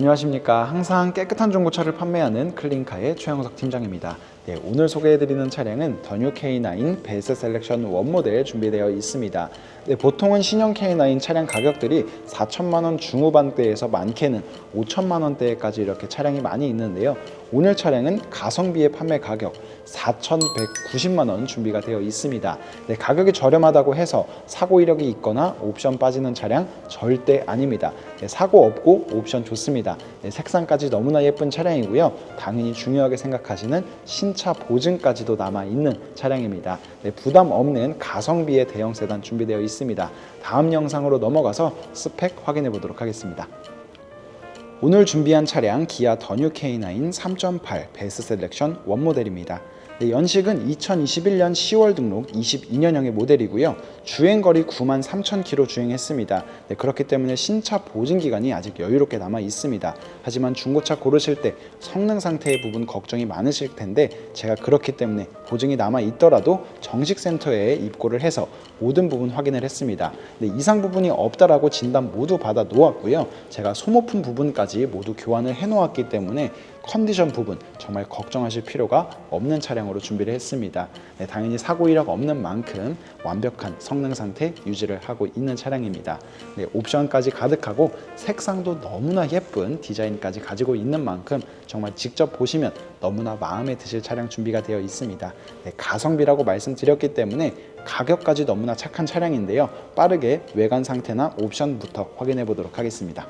안녕하십니까. 항상 깨끗한 중고차를 판매하는 클린카의 최영석 팀장입니다. 네, 오늘 소개해드리는 차량은 더 뉴 K9 베스트 셀렉션 원 모델 준비되어 있습니다. 네, 보통은 신형 K9 차량 가격들이 4천만 원 중후반대에서 많게는 5천만 원대까지 이렇게 차량이 많이 있는데요. 오늘 차량은 가성비의 판매 가격 4,190만 원 준비가 되어 있습니다. 네, 가격이 저렴하다고 해서 사고 이력이 있거나 옵션 빠지는 차량 절대 아닙니다. 네, 사고 없고 옵션 좋습니다. 네, 색상까지 너무나 예쁜 차량이고요. 당연히 중요하게 생각하시는 신차 보증까지도 남아 있는 차량입니다. 네, 부담 없는 가성비의 대형 세단 준비되어 있습니다. 다음 영상으로 넘어가서 스펙 확인해 보도록 하겠습니다. 오늘 준비한 차량 기아 더뉴 K9 3.8 베스 셀렉션 원 모델입니다. 네, 연식은 2021년 10월 등록 22년형의 모델이고요. 주행거리 9만 3천 킬로 주행했습니다. 네, 그렇기 때문에 신차 보증 기간이 아직 여유롭게 남아 있습니다. 하지만 중고차 고르실 때 성능 상태의 부분 걱정이 많으실 텐데 제가 그렇기 때문에 보증이 남아 있더라도 정식 센터에 입고를 해서 모든 부분 확인을 했습니다. 네, 이상 부분이 없다라고 진단 모두 받아 놓았고요. 제가 소모품 부분까지 모두 교환을 해 놓았기 때문에 컨디션 부분 정말 걱정하실 필요가 없는 차량으로 준비를 했습니다. 네, 당연히 사고 이력 없는 만큼 완벽한 성능 상태 유지를 하고 있는 차량입니다. 네, 옵션까지 가득하고 색상도 너무나 예쁜 디자인까지 가지고 있는 만큼 정말 직접 보시면 너무나 마음에 드실 차량 준비가 되어 있습니다. 네, 가성비라고 말씀드렸기 때문에 가격까지 너무나 착한 차량인데요. 빠르게 외관 상태나 옵션부터 확인해 보도록 하겠습니다.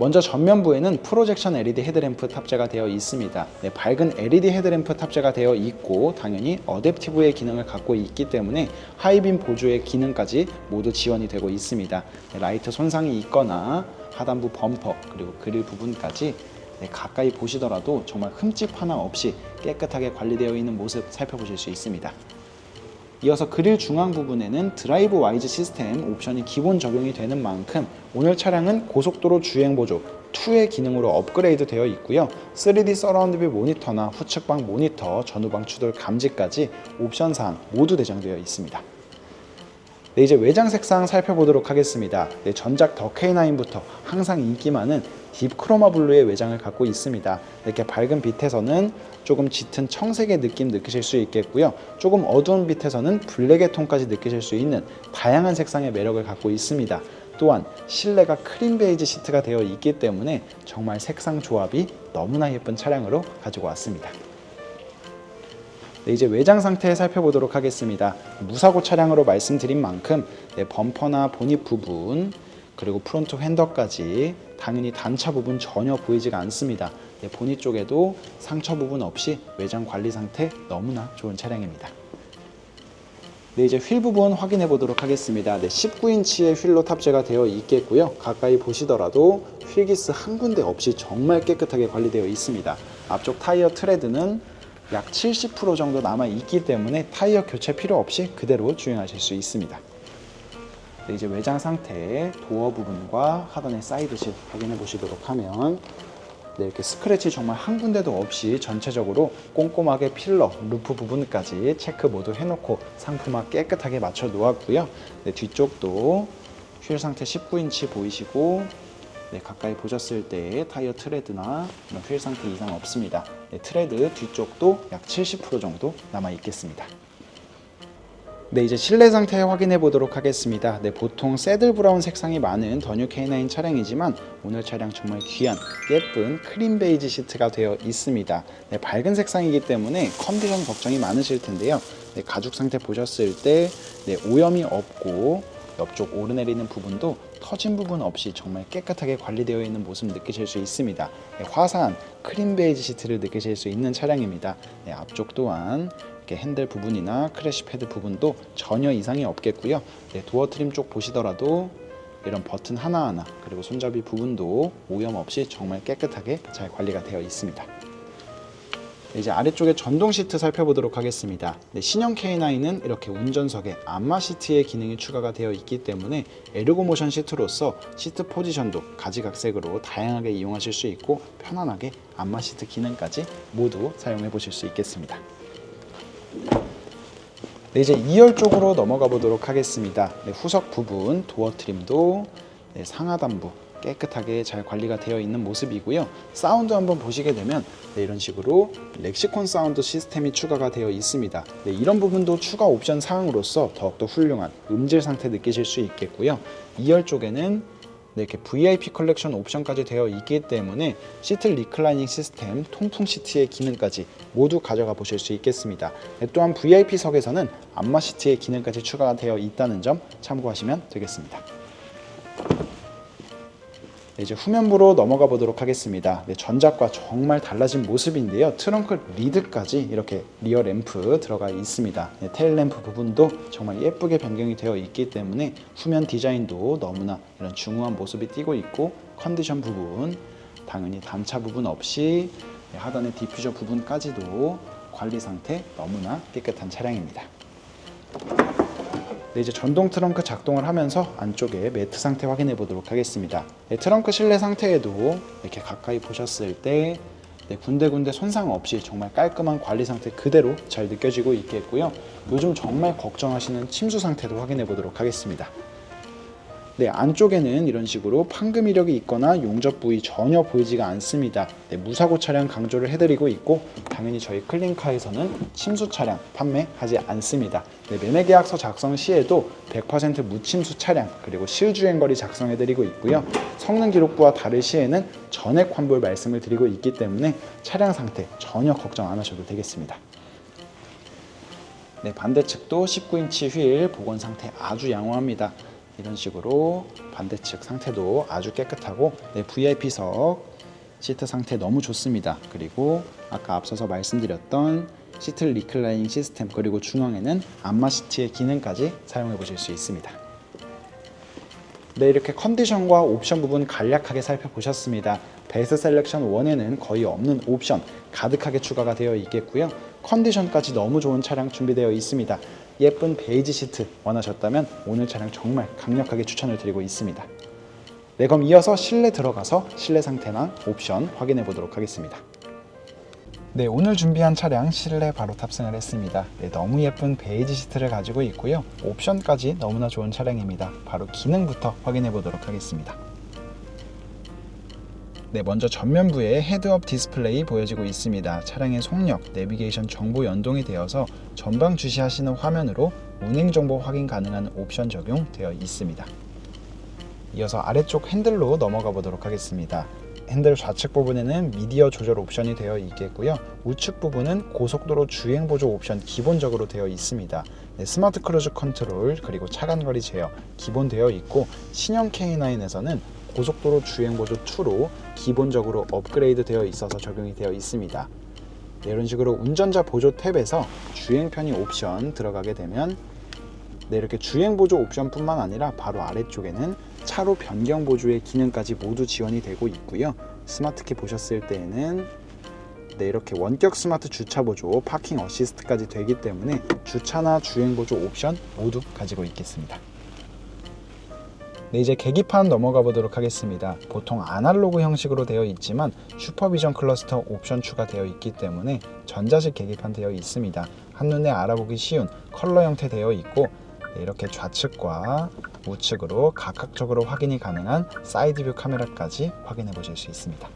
먼저 전면부에는 프로젝션 LED 헤드램프 탑재가 되어 있습니다. 네, 밝은 LED 헤드램프 탑재가 되어 있고 당연히 어댑티브의 기능을 갖고 있기 때문에 하이빔 보조의 기능까지 모두 지원이 되고 있습니다. 네, 라이트 손상이 있거나 하단부 범퍼 그리고 그릴 부분까지 네, 가까이 보시더라도 정말 흠집 하나 없이 깨끗하게 관리되어 있는 모습 살펴보실 수 있습니다. 이어서 그릴 중앙 부분에는 드라이브 와이즈 시스템 옵션이 기본 적용이 되는 만큼 오늘 차량은 고속도로 주행 보조 2의 기능으로 업그레이드 되어 있고요. 3D 서라운드 뷰 모니터나 후측방 모니터, 전후방 추돌 감지까지 옵션 사항 모두 대장되어 있습니다. 네, 이제 외장 색상 살펴보도록 하겠습니다. 네, 전작 더 K9부터 항상 인기 많은 딥 크로마 블루의 외장을 갖고 있습니다. 이렇게 밝은 빛에서는 조금 짙은 청색의 느낌 느끼실 수 있겠고요. 조금 어두운 빛에서는 블랙의 톤까지 느끼실 수 있는 다양한 색상의 매력을 갖고 있습니다. 또한 실내가 크림 베이지 시트가 되어 있기 때문에 정말 색상 조합이 너무나 예쁜 차량으로 가지고 왔습니다. 네, 이제 외장 상태 살펴보도록 하겠습니다. 무사고 차량으로 말씀드린 만큼 네, 범퍼나 보닛 부분 그리고 프론트 핸더까지 당연히 단차 부분 전혀 보이지가 않습니다. 네, 보닛 쪽에도 상처 부분 없이 외장 관리 상태 너무나 좋은 차량입니다. 네, 이제 휠 부분 확인해 보도록 하겠습니다. 네, 19인치의 휠로 탑재가 되어 있겠고요. 가까이 보시더라도 휠기스 한 군데 없이 정말 깨끗하게 관리되어 있습니다. 앞쪽 타이어 트레드는 약 70% 정도 남아 있기 때문에 타이어 교체 필요 없이 그대로 주행하실 수 있습니다. 네, 이제 외장 상태 도어 부분과 하단의 사이드실 확인해 보시도록 하면 네, 이렇게 스크래치 정말 한 군데도 없이 전체적으로 꼼꼼하게 필러, 루프 부분까지 체크 모두 해놓고 상품화 깨끗하게 맞춰 놓았고요. 네, 뒤쪽도 휠 상태 19인치 보이시고 네, 가까이 보셨을 때 타이어 트레드나 휠 상태 이상 없습니다. 네, 트레드 뒤쪽도 약 70% 정도 남아 있겠습니다. 네, 이제 실내 상태 확인해 보도록 하겠습니다. 네, 보통 새들 브라운 색상이 많은 더뉴 K9 차량이지만 오늘 차량 정말 귀한 예쁜 크림 베이지 시트가 되어 있습니다. 네, 밝은 색상이기 때문에 컨디션 걱정이 많으실 텐데요. 네, 가죽 상태 보셨을 때 네, 오염이 없고 옆쪽 오르내리는 부분도 터진 부분 없이 정말 깨끗하게 관리되어 있는 모습 느끼실 수 있습니다. 네, 화사한 크림 베이지 시트를 느끼실 수 있는 차량입니다. 네, 앞쪽 또한 핸들 부분이나 크래시 패드 부분도 전혀 이상이 없겠고요. 네, 도어 트림 쪽 보시더라도 이런 버튼 하나하나 그리고 손잡이 부분도 오염 없이 정말 깨끗하게 잘 관리가 되어 있습니다. 네, 이제 아래쪽에 전동 시트 살펴보도록 하겠습니다. 네, 신형 K9은 이렇게 운전석에 안마 시트의 기능이 추가가 되어 있기 때문에 에르고모션 시트로서 시트 포지션도 가지각색으로 다양하게 이용하실 수 있고 편안하게 안마 시트 기능까지 모두 사용해 보실 수 있겠습니다. 네, 이제 2열 쪽으로 넘어가 보도록 하겠습니다. 네, 후석 부분 도어 트림도 네, 상하단부 깨끗하게 잘 관리가 되어 있는 모습이고요. 사운드 한번 보시게 되면 네, 이런 식으로 렉시콘 사운드 시스템이 추가가 되어 있습니다. 네, 이런 부분도 추가 옵션 사항으로서 더욱더 훌륭한 음질 상태 느끼실 수 있겠고요. 2열 쪽에는 네, 이렇게 VIP 컬렉션 옵션까지 되어 있기 때문에 시트 리클라이닝 시스템, 통풍 시트의 기능까지 모두 가져가 보실 수 있겠습니다. 네, 또한 VIP석에서는 안마 시트의 기능까지 추가가 되어 있다는 점 참고하시면 되겠습니다. 네, 이제 후면부로 넘어가 보도록 하겠습니다. 네, 전작과 정말 달라진 모습인데요. 트렁크 리드까지 이렇게 리어 램프 들어가 있습니다. 네, 테일 램프 부분도 정말 예쁘게 변경이 되어 있기 때문에 후면 디자인도 너무나 이런 중후한 모습이 띄고 있고 컨디션 부분 당연히 단차 부분 없이 네, 하단의 디퓨저 부분까지도 관리 상태 너무나 깨끗한 차량입니다. 네, 이제 전동 트렁크 작동을 하면서 안쪽에 매트 상태 확인해 보도록 하겠습니다. 네, 트렁크 실내 상태에도 이렇게 가까이 보셨을 때 네, 군데군데 손상 없이 정말 깔끔한 관리 상태 그대로 잘 느껴지고 있겠고요. 요즘 정말 걱정하시는 침수 상태도 확인해 보도록 하겠습니다. 네, 안쪽에는 이런 식으로 판금 이력이 있거나 용접 부위 전혀 보이지가 않습니다. 네, 무사고 차량 강조를 해드리고 있고 당연히 저희 클린카에서는 침수 차량 판매하지 않습니다. 네, 매매 계약서 작성 시에도 100% 무침수 차량 그리고 실주행거리 작성해드리고 있고요. 성능 기록부와 다를 시에는 전액 환불 말씀을 드리고 있기 때문에 차량 상태 전혀 걱정 안 하셔도 되겠습니다. 네, 반대측도 19인치 휠 복원 상태 아주 양호합니다. 이런 식으로 반대측 상태도 아주 깨끗하고 네, VIP석 시트 상태 너무 좋습니다. 그리고 아까 앞서서 말씀드렸던 시트 리클라이닝 시스템 그리고 중앙에는 안마 시트의 기능까지 사용해 보실 수 있습니다. 네, 이렇게 컨디션과 옵션 부분 간략하게 살펴보셨습니다. 베스트 셀렉션 1에는 거의 없는 옵션 가득하게 추가가 되어 있겠고요. 컨디션까지 너무 좋은 차량 준비되어 있습니다. 예쁜 베이지 시트 원하셨다면 오늘 차량 정말 강력하게 추천을 드리고 있습니다. 네, 그럼 이어서 실내 들어가서 실내 상태나 옵션 확인해 보도록 하겠습니다. 네, 오늘 준비한 차량 실내 바로 탑승을 했습니다. 네, 너무 예쁜 베이지 시트를 가지고 있고요. 옵션까지 너무나 좋은 차량입니다. 바로 기능부터 확인해 보도록 하겠습니다. 네, 먼저 전면부에 헤드업 디스플레이 보여지고 있습니다. 차량의 속력, 내비게이션 정보 연동이 되어서 전방 주시하시는 화면으로 운행 정보 확인 가능한 옵션 적용되어 있습니다. 이어서 아래쪽 핸들로 넘어가 보도록 하겠습니다. 핸들 좌측 부분에는 미디어 조절 옵션이 되어 있겠고요. 우측 부분은 고속도로 주행 보조 옵션 기본적으로 되어 있습니다. 네, 스마트 크루즈 컨트롤 그리고 차간거리 제어 기본 되어 있고 신형 K9에서는 고속도로 주행 보조 2로 기본적으로 업그레이드 되어 있어서 적용이 되어 있습니다. 네, 이런 식으로 운전자 보조 탭에서 주행 편의 옵션 들어가게 되면 네, 이렇게 주행 보조 옵션뿐만 아니라 바로 아래쪽에는 차로 변경 보조의 기능까지 모두 지원이 되고 있고요. 스마트키 보셨을 때에는 네, 이렇게 원격 스마트 주차 보조, 파킹 어시스트까지 되기 때문에 주차나 주행 보조 옵션 모두 가지고 있겠습니다. 네, 이제 계기판 넘어가 보도록 하겠습니다. 보통 아날로그 형식으로 되어 있지만 슈퍼비전 클러스터 옵션 추가되어 있기 때문에 전자식 계기판 되어 있습니다. 한눈에 알아보기 쉬운 컬러 형태 되어 있고 네, 이렇게 좌측과 우측으로 각각적으로 확인이 가능한 사이드뷰 카메라까지 확인해 보실 수 있습니다.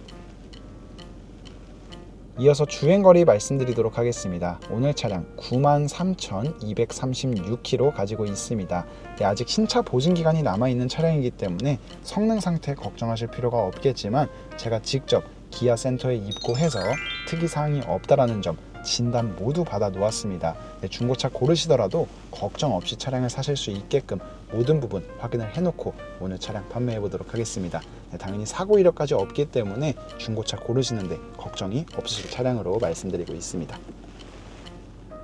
이어서 주행거리 말씀드리도록 하겠습니다. 오늘 차량 93,236km 가지고 있습니다. 네, 아직 신차 보증 기간이 남아있는 차량이기 때문에 성능 상태 걱정하실 필요가 없겠지만 제가 직접 기아 센터에 입고해서 특이사항이 없다라는 점 진단 모두 받아 놓았습니다. 네, 중고차 고르시더라도 걱정 없이 차량을 사실 수 있게끔 모든 부분 확인을 해놓고 오늘 차량 판매해 보도록 하겠습니다. 네, 당연히 사고 이력까지 없기 때문에 중고차 고르시는데 걱정이 없으실 차량으로 말씀드리고 있습니다.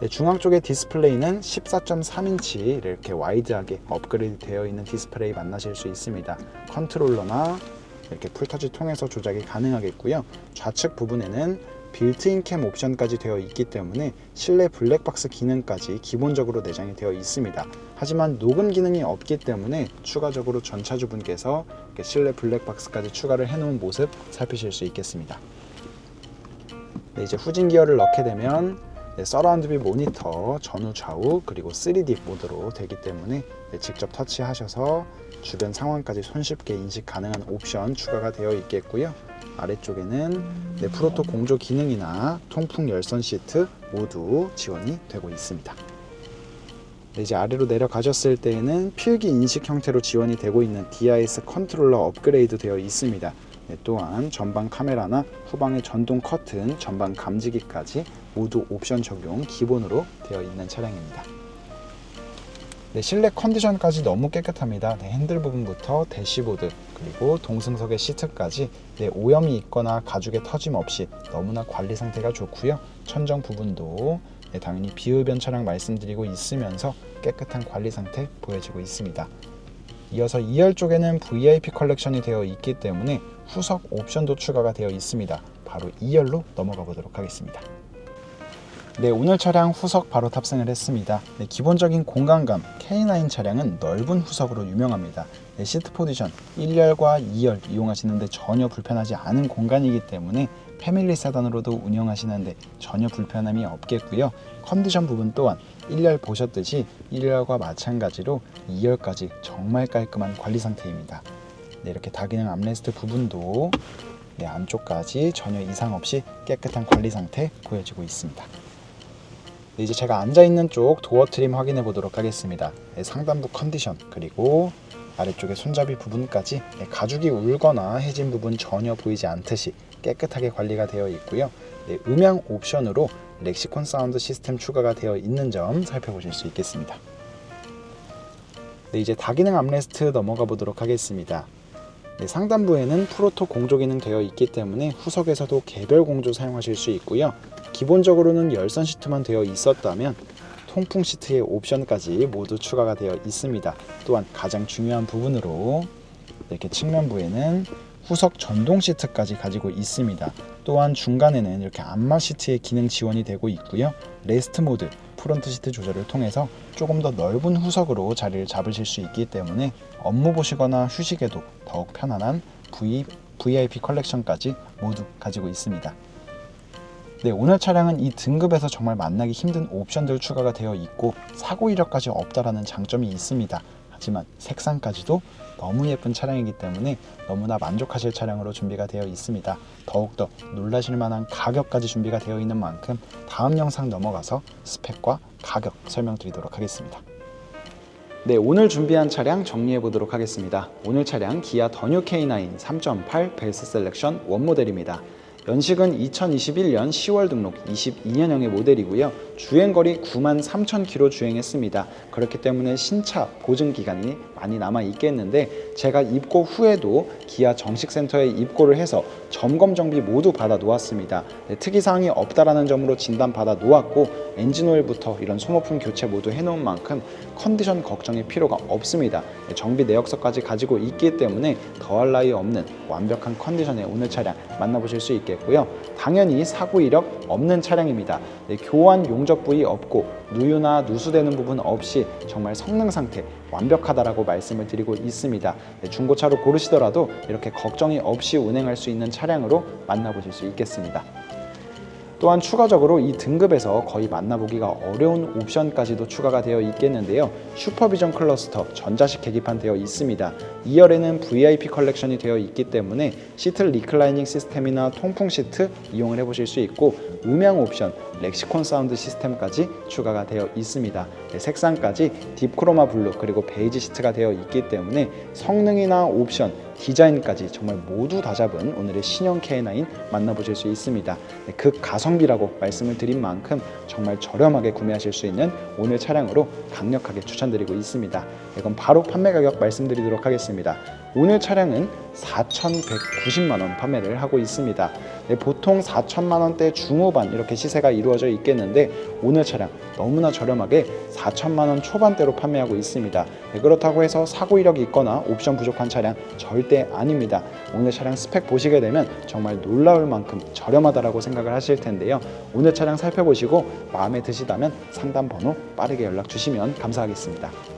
네, 중앙 쪽의 디스플레이는 14.3인치 이렇게 와이드하게 업그레이드 되어 있는 디스플레이 만나실 수 있습니다. 컨트롤러나 이렇게 풀터치 통해서 조작이 가능하겠고요. 좌측 부분에는 빌트인 캠 옵션까지 되어 있기 때문에 실내 블랙박스 기능까지 기본적으로 내장이 되어 있습니다. 하지만 녹음 기능이 없기 때문에 추가적으로 전차주분께서 실내 블랙박스까지 추가를 해놓은 모습 살피실 수 있겠습니다. 네, 이제 후진 기어를 넣게 되면 네, 서라운드뷰 모니터 전후 좌우 그리고 3D 모드로 되기 때문에 네, 직접 터치하셔서 주변 상황까지 손쉽게 인식 가능한 옵션 추가가 되어 있겠고요. 아래쪽에는 네, 프로토 공조 기능이나 통풍 열선 시트 모두 지원이 되고 있습니다. 네, 이제 아래로 내려가셨을 때에는 필기 인식 형태로 지원이 되고 있는 DIS 컨트롤러 업그레이드 되어 있습니다. 네, 또한 전방 카메라나 후방의 전동 커튼, 전방 감지기까지 모두 옵션 적용 기본으로 되어 있는 차량입니다. 네, 실내 컨디션까지 너무 깨끗합니다. 네, 핸들 부분부터 대시보드 그리고 동승석의 시트까지 네, 오염이 있거나 가죽의 터짐 없이 너무나 관리 상태가 좋고요. 천정 부분도 네, 당연히 비흡연 차량 말씀드리고 있으면서 깨끗한 관리 상태 보여지고 있습니다. 이어서 2열 쪽에는 VIP 컬렉션이 되어 있기 때문에 후석 옵션도 추가가 되어 있습니다. 바로 2열로 넘어가 보도록 하겠습니다. 네, 오늘 차량 후석 바로 탑승을 했습니다. 네, 기본적인 공간감 K9 차량은 넓은 후석으로 유명합니다. 네, 시트 포지션 1열과 2열 이용하시는데 전혀 불편하지 않은 공간이기 때문에 패밀리 세단으로도 운영하시는데 전혀 불편함이 없겠고요. 컨디션 부분 또한 1열 보셨듯이 1열과 마찬가지로 2열까지 정말 깔끔한 관리 상태입니다. 네, 이렇게 다기능 암레스트 부분도 네, 안쪽까지 전혀 이상 없이 깨끗한 관리 상태 보여지고 있습니다. 네, 이제 제가 앉아 있는 쪽 도어 트림 확인해 보도록 하겠습니다. 네, 상단부 컨디션 그리고 아래쪽에 손잡이 부분까지 네, 가죽이 울거나 해진 부분 전혀 보이지 않듯이 깨끗하게 관리가 되어 있고요. 네, 음향 옵션으로 렉시콘 사운드 시스템 추가가 되어 있는 점 살펴보실 수 있겠습니다. 네, 이제 다기능 암레스트 넘어가 보도록 하겠습니다. 네, 상단부에는 프로토 공조 기능 되어 있기 때문에 후석에서도 개별 공조 사용하실 수 있고요. 기본적으로는 열선 시트만 되어 있었다면 통풍 시트의 옵션까지 모두 추가가 되어 있습니다. 또한 가장 중요한 부분으로 이렇게 측면부에는 후석 전동 시트까지 가지고 있습니다. 또한 중간에는 이렇게 안마 시트의 기능 지원이 되고 있고요. 레스트 모드, 프론트 시트 조절을 통해서 조금 더 넓은 후석으로 자리를 잡으실 수 있기 때문에 업무 보시거나 휴식에도 더욱 편안한 V, VIP 컬렉션까지 모두 가지고 있습니다. 네, 오늘 차량은 이 등급에서 정말 만나기 힘든 옵션들 추가가 되어 있고 사고 이력까지 없다라는 장점이 있습니다. 하지만 색상까지도 너무 예쁜 차량이기 때문에 너무나 만족하실 차량으로 준비가 되어 있습니다. 더욱더 놀라실 만한 가격까지 준비가 되어 있는 만큼 다음 영상 넘어가서 스펙과 가격 설명드리도록 하겠습니다. 네, 오늘 준비한 차량 정리해 보도록 하겠습니다. 오늘 차량 기아 더뉴 K9 3.8 베스트 셀렉션 원 모델입니다. 연식은 2021년 10월 등록 22년형의 모델이고요. 주행거리 9만 3천 킬로 주행했습니다. 그렇기 때문에 신차 보증 기간이 많이 남아 있겠는데 제가 입고 후에도 기아 정식센터에 입고를 해서 점검 정비 모두 받아 놓았습니다. 네, 특이 사항이 없다라는 점으로 진단 받아 놓았고 엔진 오일부터 이런 소모품 교체 모두 해놓은 만큼 컨디션 걱정의 필요가 없습니다. 네, 정비 내역서까지 가지고 있기 때문에 더할 나위 없는 완벽한 컨디션의 오늘 차량 만나보실 수 있겠고요. 당연히 사고 이력 없는 차량입니다. 네, 교환 용접 부위 없고 누유나 누수되는 부분 없이 정말 성능 상태 완벽하다라고 말씀을 드리고 있습니다. 네, 중고차로 고르시더라도 이렇게 걱정이 없이 운행할 수 있는 차량으로 만나보실 수 있겠습니다. 또한 추가적으로 이 등급에서 거의 만나보기가 어려운 옵션까지도 추가가 되어 있겠는데요. 슈퍼비전 클러스터 전자식 계기판 되어 있습니다. 2열에는 VIP 컬렉션이 되어 있기 때문에 시트 리클라이닝 시스템이나 통풍 시트 이용을 해보실 수 있고 음향 옵션 렉시콘 사운드 시스템까지 추가가 되어 있습니다. 네, 색상까지 딥크로마 블루 그리고 베이지 시트가 되어 있기 때문에 성능이나 옵션 디자인까지 정말 모두 다 잡은 오늘의 신형 K9 만나보실 수 있습니다. 네, 극 가성비라고 말씀을 드린 만큼 정말 저렴하게 구매하실 수 있는 오늘 차량으로 강력하게 추천드리고 있습니다. 네, 그럼 바로 판매 가격 말씀드리도록 하겠습니다. 오늘 차량은 4,190만 원 판매를 하고 있습니다. 네, 보통 4천만 원대 중후반 이렇게 시세가 이루어져 있겠는데 오늘 차량 너무나 저렴하게 4천만 원 초반대로 판매하고 있습니다. 네, 그렇다고 해서 사고 이력이 있거나 옵션 부족한 차량 절대 아닙니다. 오늘 차량 스펙 보시게 되면 정말 놀라울 만큼 저렴하다라고 생각을 하실 텐데요. 오늘 차량 살펴보시고 마음에 드시다면 상담 번호 빠르게 연락 주시면 감사하겠습니다.